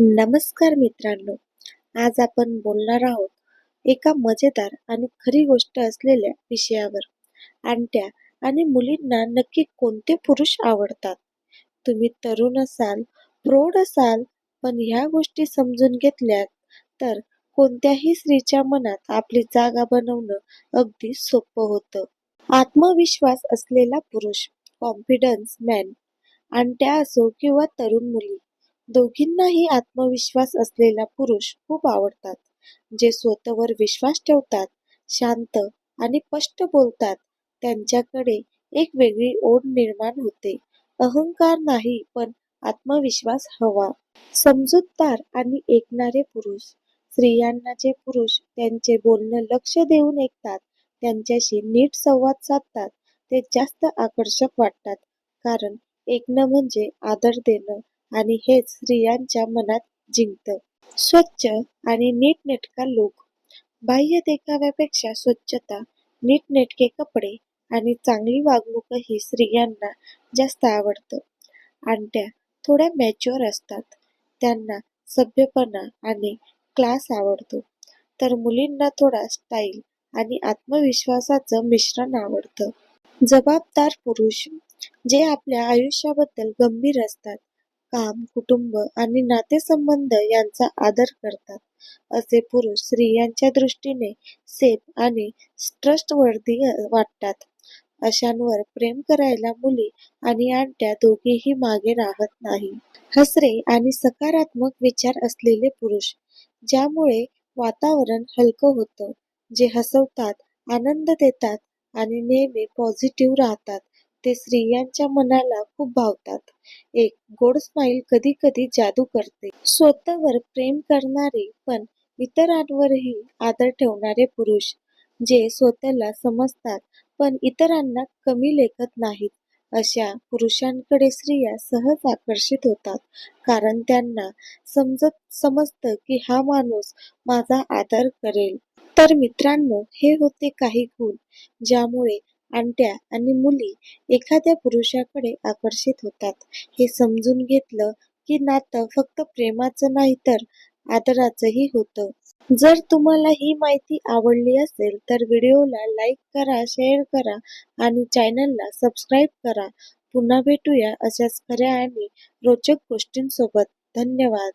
नमस्कार मित्रांनो आज आपण बोलणार आहोत एका मजेदार आणि खरी गोष्ट असलेल्या विषयावर. आणत्या आणि मुलींना नक्की कोणते पुरुष आवडतात? तुम्ही तरुण असाल प्रौढ असाल पण ह्या गोष्टी समजून घेतल्यात तर कोणत्याही स्त्रीच्या मनात आपली जागा बनवणं अगदी सोपं होतं. आत्मविश्वास असलेला पुरुष कॉन्फिडन्स मॅन आणत्या असो किंवा तरुण मुली दोघींनाही आत्मविश्वास असलेला पुरुष खूप आवडतात. जे स्वतःवर विश्वास ठेवतात शांत आणि स्पष्ट बोलतात त्यांच्याकडे एक वेगळी ओढ निर्माण होते. अहंकार नाही पण आत्मविश्वास हवा. समजूतदार आणि ऐकणारे पुरुष. स्त्रियांना जे पुरुष त्यांचे बोलणं लक्ष देऊन ऐकतात त्यांच्याशी नीट संवाद साधतात ते जास्त आकर्षक वाटतात. कारण ऐकणं म्हणजे आदर देणं. आणि हेच स्त्रियांच्या मनात जिंकतं. स्वच्छ आणि नीटनेटका लुक. बाह्य देखाव्यापेक्षा स्वच्छता नीटनेटके कपडे आणि चांगली वागणूकही स्त्रियांना जास्त आवडतं. आणत्या थोड्या मॅच्युअर असतात. त्यांना सभ्यपणा आणि क्लास आवडतो. तर मुलींना थोडा स्टाईल आणि आत्मविश्वासाचं मिश्रण आवडतं. जबाबदार पुरुष जे आपल्या आयुष्याबद्दल गंभीर असतात. काम कुटुंब आणि नातेसंबंध यांचा आदर करतात. असे पुरुष स्त्रियांच्या दृष्टीने सेफ आणि ट्रस्टवर्दी वाटतात. अशांवर प्रेम करायला मुली आणि आंट्या दोघेही मागे राहत नाही. हसरे आणि सकारात्मक विचार असलेले पुरुष ज्यामुळे वातावरण हलकं होतं जे हसवतात आनंद देतात आणि नेहमी पॉझिटिव्ह राहतात ते स्त्रियांच्या मनाला खूप भावतात. एक गोड स्माईल कधी कधी जादू करते. स्वतःवर प्रेम करणारे पण इतरांवरही आदर ठेवणारे पुरुष जे स्वतःला समजतात पण इतरांना कमी लेखत नाहीत अशा पुरुषांकडे स्त्रिया सहज आकर्षित होतात. कारण त्यांना समजत समजतं की हा माणूस माझा आदर करेल. तर मित्रांनो हे होते काही गुण ज्यामुळे आणत्या आणि मुली एखाद्या पुरुषाकडे आकर्षित होतात. हे समजून घेतलं की नातं फक्त प्रेमाचं नाही तर आदराचंही होतं. जर तुम्हाला ही माहिती आवडली असेल तर व्हिडिओला लाईक करा शेअर करा आणि चॅनलला सबस्क्राईब करा. पुन्हा भेटूया अशाच खऱ्या आणि रोचक गोष्टींसोबत. धन्यवाद.